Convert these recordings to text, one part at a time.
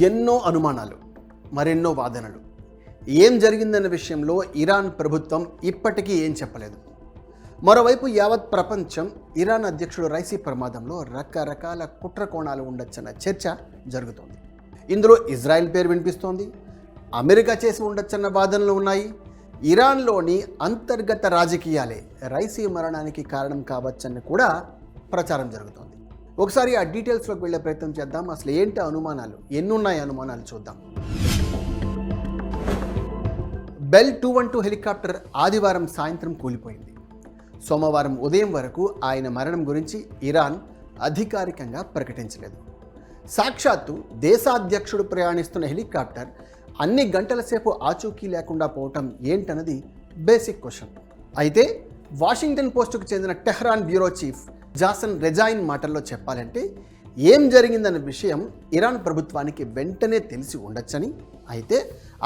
ఎన్నో అనుమానాలు మరెన్నో వాదనలు. ఏం జరిగిందన్న విషయంలో ఇరాన్ ప్రభుత్వం ఇప్పటికీ ఏం చెప్పలేదు. మరోవైపు యావత్ ప్రపంచం ఇరాన్ అధ్యక్షుడు రైసీ ప్రమాదంలో రకరకాల కుట్ర కోణాలు ఉండొచ్చన్న చర్చ జరుగుతోంది. ఇందులో ఇజ్రాయెల్ పేరు వినిపిస్తోంది అమెరికా చేసి ఉండొచ్చన్న వాదనలు ఉన్నాయి. ఇరాన్లోని అంతర్గత రాజకీయాలే రైసీ మరణానికి కారణం కావచ్చని కూడా ప్రచారం జరుగుతోంది. ఒకసారి ఆ డీటెయిల్స్లోకి వెళ్ళే ప్రయత్నం చేద్దాం. అసలు ఏంటి అనుమానాలు? ఎన్నున్నాయి అనుమానాలు చూద్దాం. Bell two one two helicopter ఆదివారం సాయంత్రం కూలిపోయింది. సోమవారం ఉదయం వరకు ఆయన మరణం గురించి ఇరాన్ అధికారికంగా ప్రకటించలేదు. సాక్షాత్తు దేశాధ్యక్షుడు ప్రయాణిస్తున్న హెలికాప్టర్ అన్ని గంటల సేపు ఆచూకీ లేకుండా పోవటం ఏంటన్నది బేసిక్ క్వశ్చన్. అయితే వాషింగ్టన్ పోస్టుకు చెందిన Tehran bureau chief Jason Rezaian మాటల్లో చెప్పాలంటే ఏం జరిగిందన్న విషయం ఇరాన్ ప్రభుత్వానికి వెంటనే తెలిసి ఉండొచ్చని. అయితే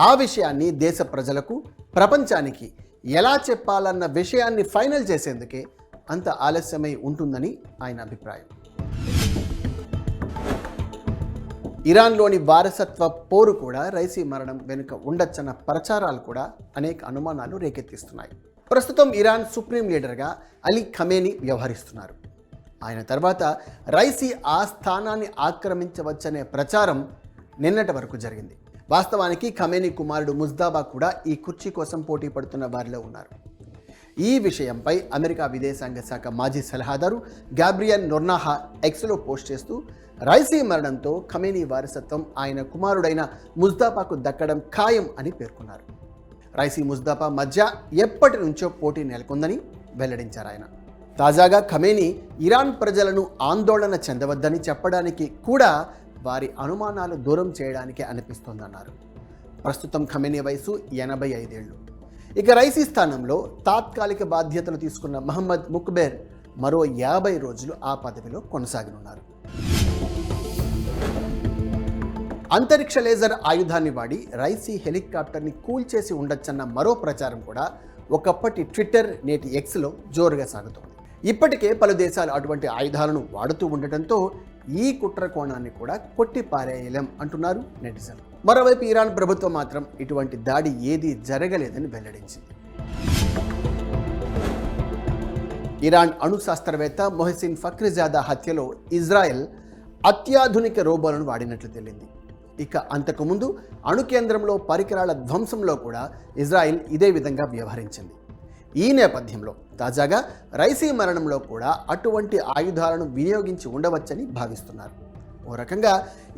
ఆ విషయాన్ని దేశ ప్రజలకు ప్రపంచానికి ఎలా చెప్పాలన్న విషయాన్ని ఫైనల్ చేసేందుకే అంత ఆలస్యమై ఉంటుందని ఆయన అభిప్రాయం. ఇరాన్లోని వారసత్వ పోరు కూడా రైసీ మరణం వెనుక ఉండొచ్చన్న ప్రచారాలు కూడా అనేక అనుమానాలు రేకెత్తిస్తున్నాయి. ప్రస్తుతం ఇరాన్ సుప్రీం లీడర్గా అలీ ఖమేని వ్యవహరిస్తున్నారు. ఆయన తర్వాత రైసీ ఆ స్థానాన్ని ఆక్రమించవచ్చనే ప్రచారం నిన్నటి వరకు జరిగింది. వాస్తవానికి ఖమేని కుమారుడు ముజ్దాబా కూడా ఈ కుర్చీ కోసం పోటీ పడుతున్న వారిలో ఉన్నారు. ఈ విషయంపై అమెరికా విదేశాంగ శాఖ మాజీ సలహాదారు గాబ్రియన్ నొర్నాహా ఎక్స్లో పోస్ట్ చేస్తూ రైసీ మరణంతో ఖమేనీ వారసత్వం ఆయన కుమారుడైన ముజ్దాబాకు దక్కడం ఖాయం అని పేర్కొన్నారు. రైసీ ముజ్దాపా మధ్య ఎప్పటి నుంచో పోటీ నెలకొందని వెల్లడించారు ఆయన. తాజాగా ఖమేని ఇరాన్ ప్రజలను ఆందోళన చెందవద్దని చెప్పడానికి కూడా వారి అనుమానాలు దూరం చేయడానికే అనిపిస్తోందన్నారు. ప్రస్తుతం ఖమేని వయసు ఎనభై ఐదేళ్ళు ఇక రైసీ స్థానంలో తాత్కాలిక బాధ్యతలు తీసుకున్న మహమ్మద్ ముక్బేర్ మరో యాభై రోజులు ఆ పదవిలో కొనసాగనున్నారు. అంతరిక్ష లేజర్ ఆయుధాన్ని వాడి రైసీ హెలికాప్టర్ని కూల్చేసి ఉండొచ్చన్న మరో ప్రచారం కూడా ఒకప్పటి ట్విట్టర్ నేటి ఎక్స్లో జోరుగా సాగుతోంది. ఇప్పటికే పలు దేశాలు అటువంటి ఆయుధాలను వాడుతూ ఉండటంతో ఈ కుట్ర కోణాన్ని కూడా కొట్టి పారేయలేం అంటున్నారు నెటిజన్లు. మరోవైపు ఇరాన్ ప్రభుత్వం మాత్రం ఇటువంటి దాడి ఏదీ జరగలేదని వెల్లడించింది. ఇరాన్ అణు శాస్త్రవేత్త మొహసిన్ ఫక్రిజాదా హత్యలో ఇజ్రాయెల్ అత్యాధునిక రోబోలను వాడినట్లు తేలింది. ఇక అంతకుముందు అణుకేంద్రంలో పరికరాల ధ్వంసంలో కూడా ఇజ్రాయెల్ ఇదే విధంగా వ్యవహరించింది. ఈ నేపథ్యంలో తాజాగా రైసీ మరణంలో కూడా అటువంటి ఆయుధాలను వినియోగించి ఉండవచ్చని భావిస్తున్నారు. ఓ రకంగా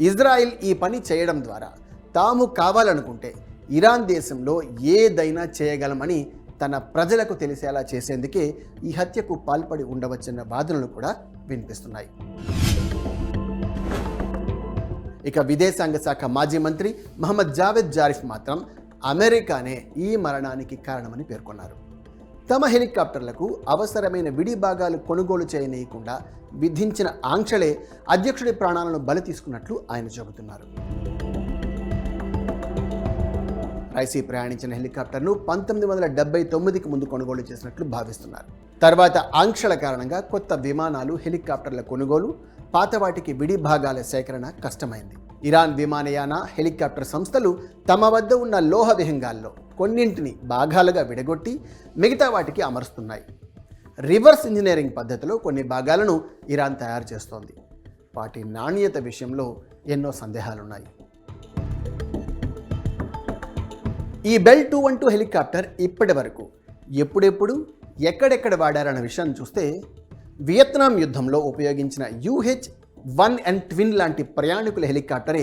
ఇజ్రాయిల్ ఈ పని చేయడం ద్వారా తాము కావాలనుకుంటే ఇరాన్ దేశంలో ఏదైనా చేయగలమని తన ప్రజలకు తెలిసేలా చేసేందుకే ఈ హత్యకు పాల్పడి ఉండవచ్చన్న వాదనలు కూడా వినిపిస్తున్నాయి. ఇక విదేశాంగ శాఖ మాజీ మంత్రి మహమ్మద్ జావేద్ జారిఫ్ మాత్రం అమెరికానే ఈ మరణానికి కారణమని పేర్కొన్నారు. తమ హెలికాప్టర్లకు అవసరమైన విడి భాగాలు కొనుగోలు చేయనీయకుండా విధించిన ఆంక్షలే అధ్యక్షుడి ప్రాణాలను బలి తీసుకున్నట్లు ఆయన చెబుతున్నారు. రైసీ ప్రయాణించిన హెలికాప్టర్ను పంతొమ్మిది వందల డెబ్బై తొమ్మిదికి ముందు కొనుగోలు చేసినట్లు భావిస్తున్నారు. తర్వాత ఆంక్షల కారణంగా కొత్త విమానాలు హెలికాప్టర్ల కొనుగోలు పాతవాటికి విడి భాగాల సేకరణ కష్టమైంది. ఇరాన్ విమానయాన హెలికాప్టర్ సంస్థలు తమ వద్ద ఉన్న లోహ విహంగాల్లో కొన్నింటిని భాగాలుగా విడగొట్టి మిగతా వాటికి అమరుస్తున్నాయి. రివర్స్ ఇంజనీరింగ్ పద్ధతిలో కొన్ని భాగాలను ఇరాన్ తయారు చేస్తోంది. వాటి నాణ్యత విషయంలో ఎన్నో సందేహాలున్నాయి. ఈ Bell two one two helicopter ఇప్పటి వరకు ఎప్పుడెప్పుడు ఎక్కడెక్కడ వాడారన్న విషయాన్ని చూస్తే వియత్నాం యుద్ధంలో ఉపయోగించిన యూహెచ్ వన్ అండ్ ట్విన్ లాంటి ప్రయాణికుల హెలికాప్టరే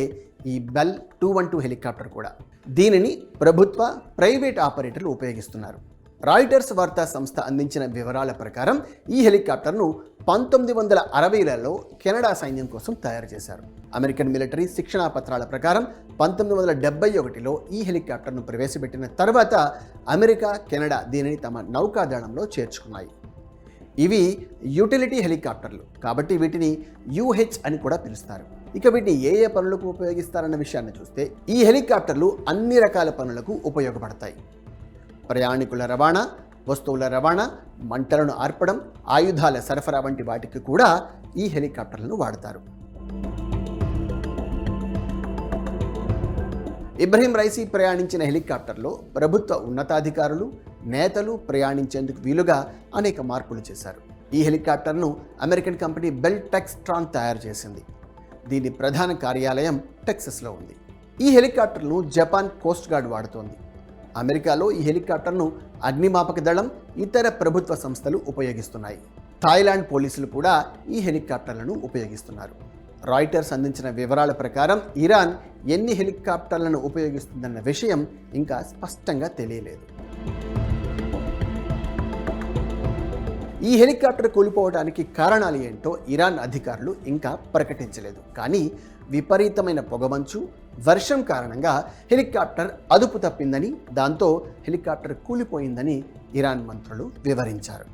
ఈ Bell two one two helicopter కూడా. దీనిని ప్రభుత్వ ప్రైవేట్ ఆపరేటర్లు ఉపయోగిస్తున్నారు. రాయిటర్స్ వార్తా సంస్థ అందించిన వివరాల ప్రకారం ఈ హెలికాప్టర్ను పంతొమ్మిది వందల అరవైలలో కెనడా సైన్యం కోసం తయారు చేశారు. అమెరికన్ మిలిటరీ శిక్షణా పత్రాల ప్రకారం పంతొమ్మిది వందల డెబ్బై ఒకటిలో ఈ హెలికాప్టర్ను ప్రవేశపెట్టిన తర్వాత అమెరికా కెనడా దీనిని తమ నౌకాదళంలో చేర్చుకున్నాయి. ఇవి యూటిలిటీ హెలికాప్టర్లు. కాబట్టి వీటిని యూహెచ్ అని కూడా పిలుస్తారు. ఇక వీటిని ఏ ఏ పనులకు ఉపయోగిస్తారన్న విషయాన్ని చూస్తే ఈ హెలికాప్టర్లు అన్ని రకాల పనులకు ఉపయోగపడతాయి. ప్రయాణికుల రవాణా వస్తువుల రవాణా మంటలను ఆర్పడం ఆయుధాల సరఫరా వంటి వాటికి కూడా ఈ హెలికాప్టర్లను వాడతారు. ఇబ్రహీం రైసీ ప్రయాణించిన హెలికాప్టర్లో ప్రభుత్వ ఉన్నతాధికారులు నేతలు ప్రయాణించేందుకు వీలుగా అనేక మార్పులు చేశారు. ఈ హెలికాప్టర్ను అమెరికన్ కంపెనీ బెల్ టెక్స్ట్రాన్ తయారు చేసింది. దీని ప్రధాన కార్యాలయం టెక్సస్లో ఉంది. ఈ హెలికాప్టర్ను జపాన్ కోస్ట్ గార్డ్ వాడుతోంది. అమెరికాలో ఈ హెలికాప్టర్ను అగ్నిమాపక దళం ఇతర ప్రభుత్వ సంస్థలు ఉపయోగిస్తున్నాయి. థాయిలాండ్ పోలీసులు కూడా ఈ హెలికాప్టర్లను ఉపయోగిస్తున్నారు. రాయిటర్స్ అందించిన వివరాల ప్రకారం ఇరాన్ ఎన్ని హెలికాప్టర్లను ఉపయోగిస్తుందన్న విషయం ఇంకా స్పష్టంగా తెలియలేదు. ఈ హెలికాప్టర్ కూలిపోవడానికి కారణాలు ఏంటో ఇరాన్ అధికారులు ఇంకా ప్రకటించలేదు. కానీ విపరీతమైన పొగమంచు వర్షం కారణంగా హెలికాప్టర్ అదుపు తప్పిందని దాంతో హెలికాప్టర్ కూలిపోయిందని ఇరాన్ మంత్రులు వివరించారు.